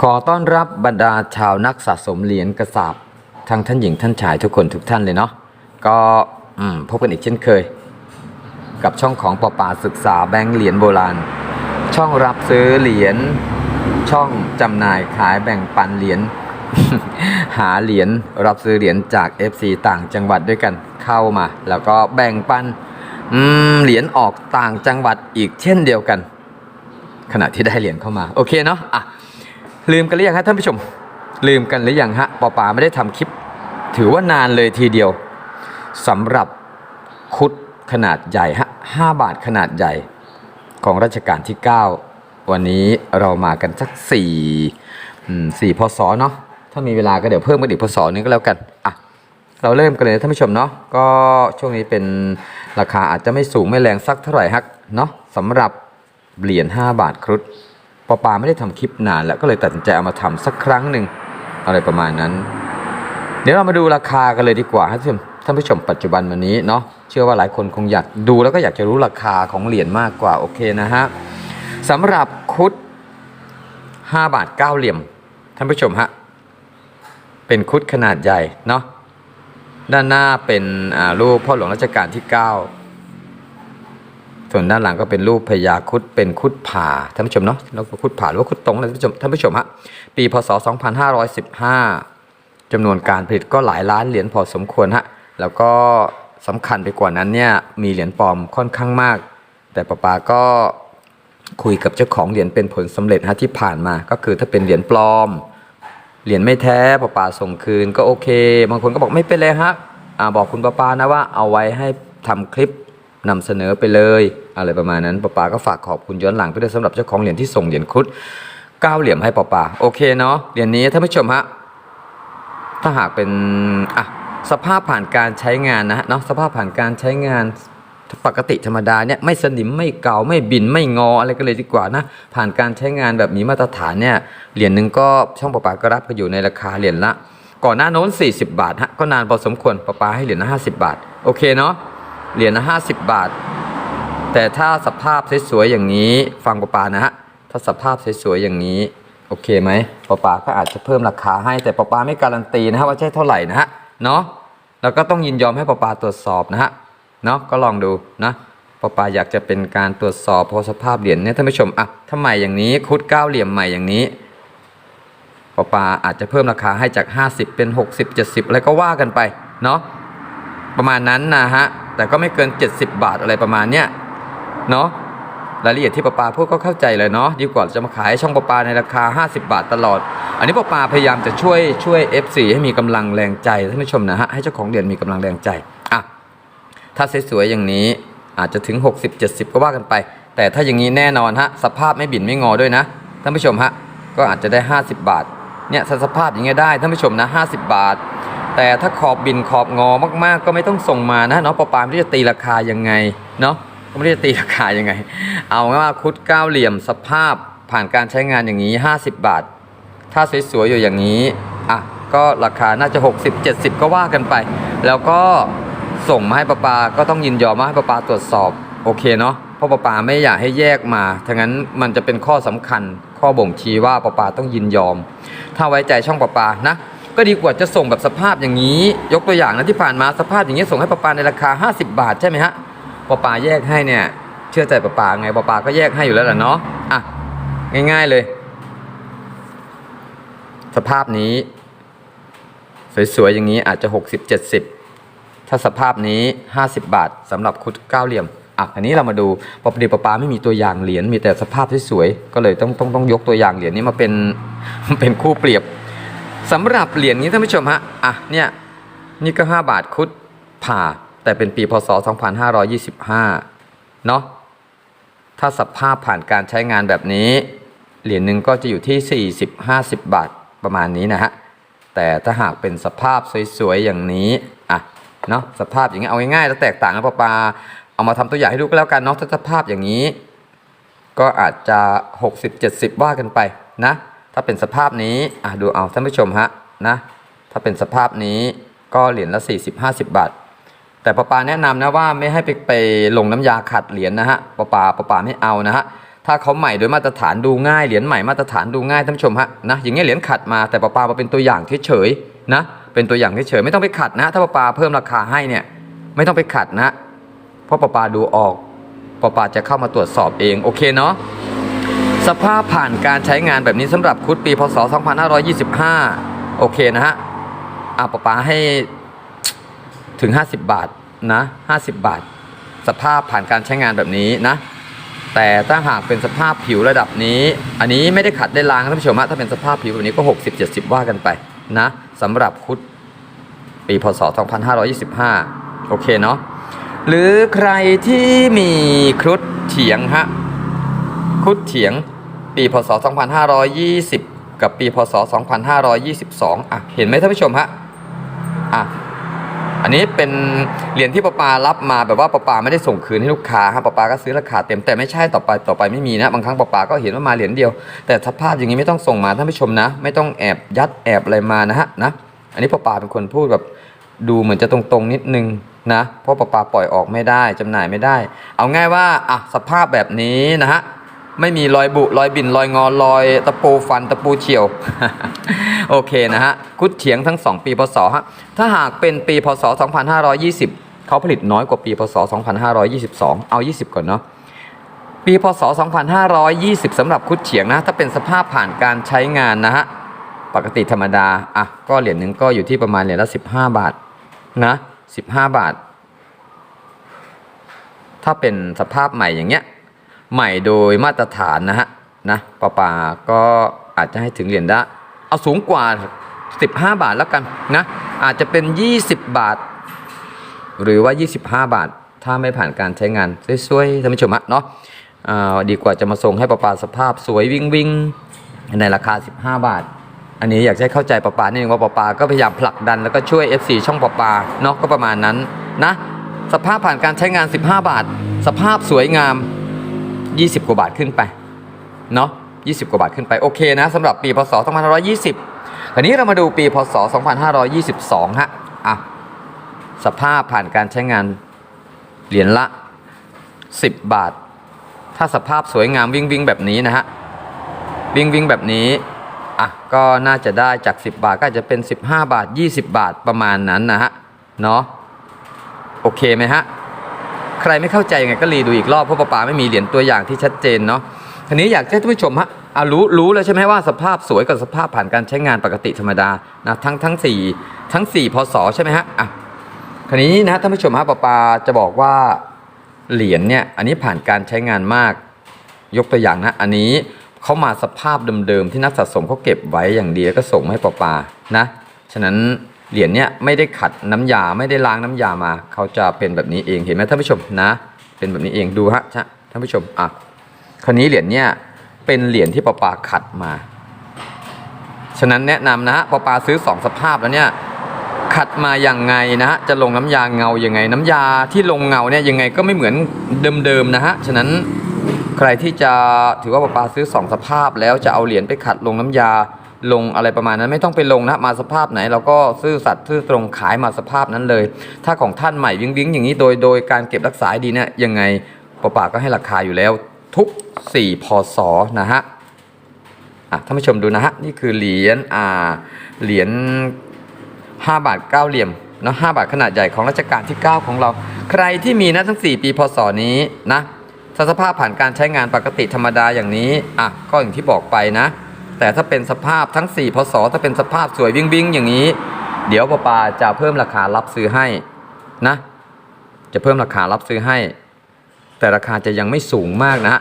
ขอต้อนรับบรรดาชาวนักสะสมเหรียญกระสาบทั้งท่านหญิงท่านชายทุกคนทุกท่านเลยเนาะก็พบกันอีกเช่นเคย กับช่องของปอปาศึกษาแบงค์เหรียญโบราณ ช่องรับซื้อเหรียญช่องจำหน่ายขายแบ่งปันเหรียญหาเหรียญรับซื้อเหรียญจาก FC ต่างจังหวัดด้วยกันเข้ามา แล้วก็แบ่งปันเหรียญออกต่างจังหวัดอีกเช่นเดียวกัน ขณะที่ได้เหรียญเข้ามา โอเคเนาะอะ ลืมกันหรือยังฮะท่านผู้ชม ลืมกันหรือยังฮะปอปาไม่ได้ทำคลิป ถือว่านานเลยทีเดียวสำหรับคุดขนาดใหญ่ฮะ5บาทขนาดใหญ่ของรัชกาลที่ 9 วันนี้เรามากันสัก4อืม4พศเนาะถ้ามีเวลาก็เดี๋ยวเพิ่มกันอีกพศนึงก็แล้วกันอะเราเริ่มกันเลยท่านผู้ชมเนาะก็ช่วงนี้เป็นราคาอาจจะไม่สูงไม่แรงสักเท่าไหร่ฮักเนาะสำหรับเหรียญ5บาทครุฑ ปอปาไม่ได้ทำคลิปนาน แล้วก็เลยตัดสินใจเอามาทำสักครั้งหนึ่งอะไรประมาณนั้น เดี๋ยวเรามาดูราคากันเลยดีกว่าท่านผู้ชมท่านผู้ชมปัจจุบันวันนี้เนาะเชื่อว่าหลายคนคงอยากดูแล้วก็อยากจะรู้ราคาของเหรียญมากกว่าโอเคนะฮะสำหรับคุด 5 บาท 9 เหลี่ยม ท่านผู้ชมฮะเป็นคุดขนาดใหญ่เนาะด้านหน้าเป็นอ่ารูปพ่อหลวงรัชกาลที่ 9 ส่วนด้านหลังก็เป็นรูปพญาคุดเป็นคุดผ่าท่านผู้ชมเนาะแล้วก็คุดผ่าหรือว่าคุดตรงนะท่านผู้ชมท่านผู้ชมฮะปีพศ 2515จำนวนการผลิตก็หลายล้านเหรียญพอสมควรฮะแล้วก็สำคัญไปกว่านั้นเนี่ยมีเหรียญปลอมค่อนข้างมาก แต่ป้าปาก็คุยกับเจ้าของเหรียญเป็นผลสำเร็จฮะที่ผ่านมา ก็คือถ้าเป็นเหรียญปลอมเหรียญไม่แท้ป้าปาส่งคืนก็โอเค บางคนก็บอกไม่เป็นไรฮะอ่าบอกคุณป้าปานะว่าเอาไว้ให้ทำคลิป นำเสนอไปเลย อะไรประมาณนั้นป้าปาก็ฝากขอบคุณย้อนหลังไปด้วยสำหรับเจ้าของเหรียญที่ส่งเหรียญครุฑเก้าเหรียญให้ป้าปาโอเคเนาะเหรียญนี้ท่านผู้ชมฮะถ้าหากเป็นอะสภาพผ่านการใช้งานนะเนาะสภาพผ่านการใช้งานปกติธรรมดาเนี่ยไม่สนิมไม่เก่าไม่บินไม่งออะไรก็เลยดีกว่านะ ผ่านการใช้งานแบบมีมาตรฐานเนี่ยเหรียญหนึ่งก็ช่องประปาก็รับก็อยู่ในราคาเหรียญละ ก่อนหน้าโน้น 40 บาทฮะก็นานพอสมควรประปาให้เหรียญละ50 บาท โอเคเนาะ เหรียญละ50บาท แต่ถ้าสภาพสวยๆอย่างนี้ ฟังปะปานะฮะถ้าสภาพสวยๆอย่างนี้ โอเคไหมปะปาก็อาจจะเพิ่มราคาให้แต่ปะปาไม่การันตีนะฮะว่าใช่เท่าไหร่นะฮะเนาะแล้วก็ต้องยินยอมให้ปะปาตรวจสอบนะฮะเนาะก็ลองดูนะปอปาอยากจะเป็นการตรวจสอบเพอสภาพเหรียญเนี่ยท่านผู้ชมอะถ้าใหม่อย่างนี้คุดเก้าเหลี่ยมใหม่อย่างนี้ปอปาอาจจะเพิ่มราคาให้จาก 50 เป็น 60 70 อะไรก็ว่ากันไป เนาะประมาณนั้นนะฮะ แต่ก็ไม่เกิน 70 บาทอะไรประมาณเนี้ยเนาะรายละเอียดที่ปปาพูดก็เข้าใจเลยเนาะดีกว่าจะมาขายช่องปปาในราคา 50 บาทตลอด อันนี้ปปาพยายามจะช่วยช่วย F4 ให้มีกำลังแรงใจท่านผู้ชมนะฮะให้เจ้าของเหรียญมีกำลังแรงใจอะถ้าสวยๆอย่างนี้อาจจะถึง 60 70 ก็ว่ากันไป แต่ถ้าอย่างนี้แน่นอนฮะสภาพไม่บินไม่งอด้วยนะท่านผู้ชมฮะก็อาจจะได้ 50 บาทเนี่ยสภาพอย่างเงี้ยได้ท่านผู้ชมนะ 50 บาท แต่ถ้าขอบบินขอบงอมากๆ ก็ไม่ต้องส่งมานะเนาะปอปาไม่รู้จะตีราคายังไงเนาะก็ไม่รู้จะตีราคายังไง เอาง่ายว่าคุดเก้าเหลี่ยมสภาพผ่านการใช้งานอย่างนี้ 50 บาท ถ้าสวยๆอยู่อย่างนี้อะก็ราคาน่าจะ 60 70 ก็ว่ากันไป แล้วก็ส่งมาให้ปาปาก็ต้องยินยอมมาให้ปาปาตรวจสอบโอเคเนาะเพราะปาปาไม่อยากให้แยกมาทั้งนั้นมันจะเป็นข้อสำคัญ ข้อบ่งชี้ว่าปาปาต้องยินยอม ถ้าไว้ใจช่องปาปานะ ก็ดีกว่าจะส่งแบบสภาพอย่างนี้ ยกตัวอย่างนะที่ผ่านมาสภาพอย่างนี้ส่งให้ปปาในราคา 50 บาทใช่ไหมฮะปปาแยกให้เนี่ย เชื่อใจปปาไงปปาก็แยกให้อยู่แล้วแหละเนาะอะง่าย ๆเลย สภาพนี้ สวยๆอย่างนี้อาจจะ 60 70 ถ้าสภาพนี้ 50 บาทสำหรับคุดเก้าเหลี่ยมอะอันนี้เรามาดูปกติปปาไม่มีตัวอย่างเหรียญมีแต่สภาพสวยๆก็เลยต้องต้องต้องยกตัวอย่างเหรียญนี้มาเป็นเป็นคู่เปรียบ สำหรับเหรียญนี้ท่านผู้ชมฮะ อะเนี่ยนี่ก็ 5 บาทคุดผ่า แต่เป็นปีพศ 2525 เนาะถ้าสภาพผ่านการใช้งานแบบนี้ เหรียญหนึ่งก็จะอยู่ที่ 40-50 บาทประมาณนี้นะฮะ แต่ถ้าหากเป็นสภาพสวยๆ อย่างนี้ อะเนาะสภาพอย่างนี้เอาง่ายๆแล้วแตกต่างกันปะปาเอามาทำตัวอย่างให้ดูก็แล้วกันเนาะถ้าสภาพอย่างนี้ ก็อาจจะ 60-70 ว่ากันไปนะ ถ้าเป็นสภาพนี้อะดูเอาท่านผู้ชมฮะนะถ้าเป็นสภาพนี้ก็เหรียญละ 40-50 บาท แต่ปาปาแนะนำนะว่าไม่ให้ไปไปลงน้ำยาขัดเหรียญนะฮะปาปาปาปาไม่เอานะฮะถ้าเขาใหม่โดยมาตรฐานดูง่ายเหรียญใหม่มาตรฐานดูง่ายท่านผู้ชมฮะนะอย่างเงี้ยเหรียญขัดมาแต่ปาปามาเป็นตัวอย่างเฉยๆนะเป็นตัวอย่างเฉยๆไม่ต้องไปขัดนะถ้าปาปาเพิ่มราคาให้เนี่ยไม่ต้องไปขัดนะเพราะปาปาดูออกปาปาจะเข้ามาตรวจสอบเองโอเคเนาะ สภาพผ่านการใช้งานแบบนี้สำหรับคุดปีพศ 2525 โอเคนะฮะอะปาปาให้ถึง 50 บาทนะ50 บาท สภาพผ่านการใช้งานแบบนี้นะ แต่ถ้าหากเป็นสภาพผิวระดับนี้ อันนี้ไม่ได้ขัดได้ล้างท่านผู้ชมะถ้าเป็นสภาพผิวแบบนี้ก็ 60 70 ว่ากันไปนะสำหรับคุดปีพศ 2525 โอเคเนาะหรือใครที่มีครุฑเฉียงฮะครุฑเฉียง ปีพศ 2520 กับปีพศ 2522อะเห็นไหมท่านผู้ชมฮะอะอันนี้เป็นเหรียญที่ปาปารับมาแบบว่าปาปาไม่ได้ส่งคืนให้ลูกค้าครับปปาก็ซื้อราคาเต็มแต่ไม่ใช่ต่อไปต่อไปไม่มีนะบางครั้งปาปาก็เห็นว่ามาเหรียญเดียว แต่สภาพอย่างนี้ไม่ต้องส่งมาท่านผู้ชมนะ ไม่ต้องแอบยัดแอบอะไรมานะฮะนะอันนี้ปาปาเป็นคนพูดแบบดูเหมือนจะตรงๆนิดนึงนะเพราะปาปาปล่อยออกไม่ได้จำหน่ายไม่ได้ เอาง่ายว่าอะสภาพแบบนี้นะฮะ ไม่มีรอยบุรอยบินรอยงอรอยตะปูฟันตะปูเฉียว โอเคนะฮะคุดเฉียงทั้ง 2 ปีพศฮะถ้าหากเป็นปีพศ 2520 เขาผลิตน้อยกว่าปีพศ 2522 เอา 20 ก่อนเนาะปีพศ 2520สำหรับคุดเฉียงนะ ถ้าเป็นสภาพผ่านการใช้งานนะฮะปกติธรรมดาอะก็เหรียญหนึ่งก็อยู่ที่ประมาณเหรียญละ 15 บาทนะ15 บาท ถ้าเป็นสภาพใหม่อย่างเงี้ย ใหม่โดยมาตรฐานนะฮะนะปาปาก็อาจจะให้ถึงเหรียญละเอาสูงกว่า 15 บาทแล้วกันนะอาจจะเป็น 20 บาท หรือว่า 25 บาท ถ้าไม่ผ่านการใช้งานสวยๆท่านผู้ชมฮะเนาะอ่าดีกว่าจะมาส่งให้ประปาสภาพสวยวิ่งวิ่งในราคา 15 บาท อันนี้อยากให้เข้าใจประปานิดนึงว่าประปาก็พยายามผลักดันแล้วก็ช่วย FC ช่องประปาเนาะก็ประมาณนั้นนะสภาพผ่านการใช้งาน 15 บาท สภาพสวยงาม 20 กว่าบาทขึ้นไปเนาะ20 กว่าบาทขึ้นไปโอเคนะสำหรับปีพศ2520คราวนี้เรามาดูปีพศ 2522 ฮะอะสภาพผ่านการใช้งานเหรียญละ 10 บาท ถ้าสภาพสวยงามวิ่งวิ่งแบบนี้นะฮะวิ่งวิ่งแบบนี้อะก็น่าจะได้จาก 10 บาทก็จะเป็น 15 บาท 20 บาทประมาณนั้นนะฮะเนาะโอเคไหมฮะ รไม่เข้าใจยังไงก็รีดูอีกรอบเพราะปปาไม่มีเหรียญตัวอย่างที่ชัดเจนเนาะทีนี้อยากให้ท่านผู้ชมฮะอะรู้รู้แล้วใช่ไหมว่าสภาพสวยกับสภาพผ่านการใช้งานปกติธรรมดานะทั้งทั้งสี่ทั้งสี่พศใช่ไหมฮะอะทีนี้นะท่านผู้ชมฮะปปาจะบอกว่าเหรียญเนี่ยอันนี้ผ่านการใช้งานมาก ยกตัวอย่างนะ อันนี้เขามาสภาพเดิมๆที่นักสะสมเขาเก็บไว้อย่างดีแล้วก็ส่งมาให้ปป๋านะ ฉะนั้น เหรียญเนี่ยไม่ได้ขัดน้ำยาไม่ได้ล้างน้ำยามา เขาจะเป็นแบบนี้เองเห็นไหมท่านผู้ชมนะ เป็นแบบนี้เองดูฮะชะท่านผู้ชมอะคราวนี้เหรียญเนี่ยเป็นเหรียญที่ปปาขัดมาฉะนั้นแนะนำนะฮะป้าป๋าซื้อสองสภาพแล้วเนี่ยขัดมาอย่างไงนะฮะจะลงน้ำยาเงายังไง น้ำยาที่ลงเงาเนี่ยยังไงก็ไม่เหมือนเดิมๆนะฮะฉะนั้นใครที่จะถือว่าปปาซื้อสองสภาพแล้วจะเอาเหรียญไปขัดลงน้ำยา ลงอะไรประมาณนั้นไม่ต้องไปลงนะมาสภาพไหนเราก็ซื่อสัตย์ซื่อตรงขายมาสภาพนั้นเลย ถ้าของท่านใหม่วิ้งวิ้งอย่างนี้โดยโดยการเก็บรักษาดีเนี่ยยังไงปาปาก็ให้ราคาอยู่แล้วทุก 4 พศนะฮะอะท่านผู้ชมดูนะฮะนี่คือเหรียญอ่าเหรียญ5บาท9เหลี่ยมเนาะ5บาทขนาดใหญ่ของรัชกาลที่ 9 ของเรา ใครที่มีนะทั้ง 4 ปีพศนี้นะถ้าสภาพผ่านการใช้งานปกติธรรมดาอย่างนี้อะก็อย่างที่บอกไปนะ แต่ถ้าเป็นสภาพทั้ง 4 พศ ถ้าเป็นสภาพสวยวิ่งวิ่งอย่างนี้ เดี๋ยวปาปาจะเพิ่มราคารับซื้อให้นะ จะเพิ่มราคารับซื้อให้ แต่ราคาจะยังไม่สูงมากนะ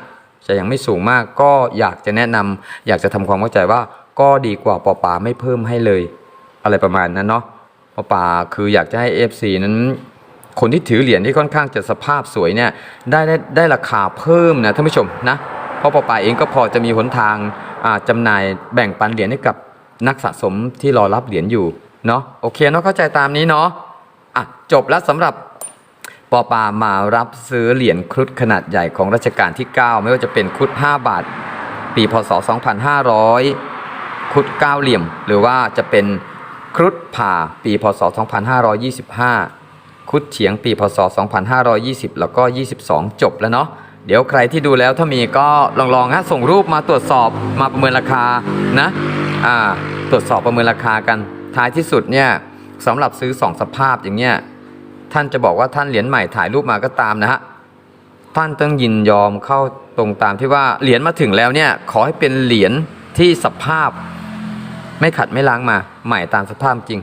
จะยังไม่สูงมากก็อยากจะแนะนำอยากจะทำความเข้าใจว่าก็ดีกว่าปอปาไม่เพิ่มให้เลย อะไรประมาณนั้นเนาะปอปาคืออยากจะให้ FC นั้นคนที่ถือเหรียญที่ค่อนข้างจะสภาพสวยเนี่ยได้ได้ได้ราคาเพิ่มนะท่านผู้ชมนะเพราะปอปาเองก็พอจะมีหนทาง จำหน่ายแบ่งปันเหรียญให้กับนักสะสมที่รอรับเหรียญอยู่เนาะโอเคเนาะเข้าใจตามนี้เนาะอะจบแล้วสำหรับปอปามารับซื้อเหรียญครุฑขนาดใหญ่ของรัชกาลที่ 9 ไม่ว่าจะเป็นครุฑ5บาท ปีพศ 2500 ครุฑ9เหลี่ยม หรือว่าจะเป็นครุฑผ่าปีพศ 2525คุดเฉียงปีพศ 2520 แล้วก็ 22 จบแล้วเนาะ เดี๋ยวใครที่ดูแล้วถ้ามีก็ลองลองๆฮะส่งรูปมาตรวจสอบมาประเมินราคานะอ่าตรวจสอบประเมินราคากันท้ายที่สุดเนี่ยสำหรับซื้อสองสภาพอย่างเงี้ยท่านจะบอกว่าท่านเหรียญใหม่ถ่ายรูปมาก็ตามนะฮะท่านต้องยินยอมเข้าตรงตามที่ว่าเหรียญมาถึงแล้วเนี่ยขอให้เป็นเหรียญที่สภาพ ไม่ขัดไม่ล้างมาใหม่ตามสภาพจริง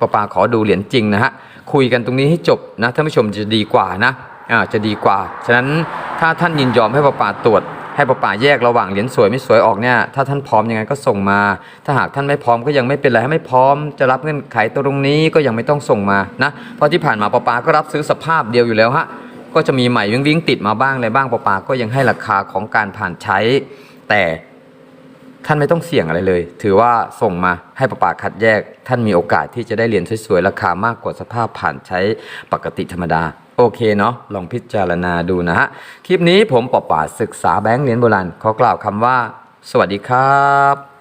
ปาปาขอดูเหรียญจริงนะฮะคุยกันตรงนี้ให้จบนะท่านผู้ชมจะดีกว่านะอ่าจะดีกว่า ฉะนั้น ถ้าท่านยินยอมให้ปาปาตรวจ ให้ปาปาแยกระหว่างเหรียญสวยไม่สวยออกเนี่ย ถ้าท่านพร้อมยังไงก็ส่งมา ถ้าหากท่านไม่พร้อมก็ยังไม่เป็นไรถ้ไม่พร้อม จะรับเงื่อนไขตรงนี้ก็ยังไม่ต้องส่งมานะ เพราะที่ผ่านมาปาปาก็รับซื้อสภาพเดียวอยู่แล้วฮะ ก็จะมีใหม่วิ่งวิ่งติดมาบ้างอะไรบ้างปาปาก็ยังให้ราคาของการผ่านใช้ แต่ท่านไม่ต้องเสี่ยงอะไรเลย ถือว่าส่งมาให้ประปาคัดแยก ท่านมีโอกาสที่จะได้เหรียญสวยๆ ราคามากกว่าสภาพผ่านใช้ปกติธรรมดา โอเคเนาะลองพิจารณาดูนะฮะ คลิปนี้ผมปอป่าศึกษาแบงค์เหรียญโบราณขอกล่าวคำว่า สวัสดีครับ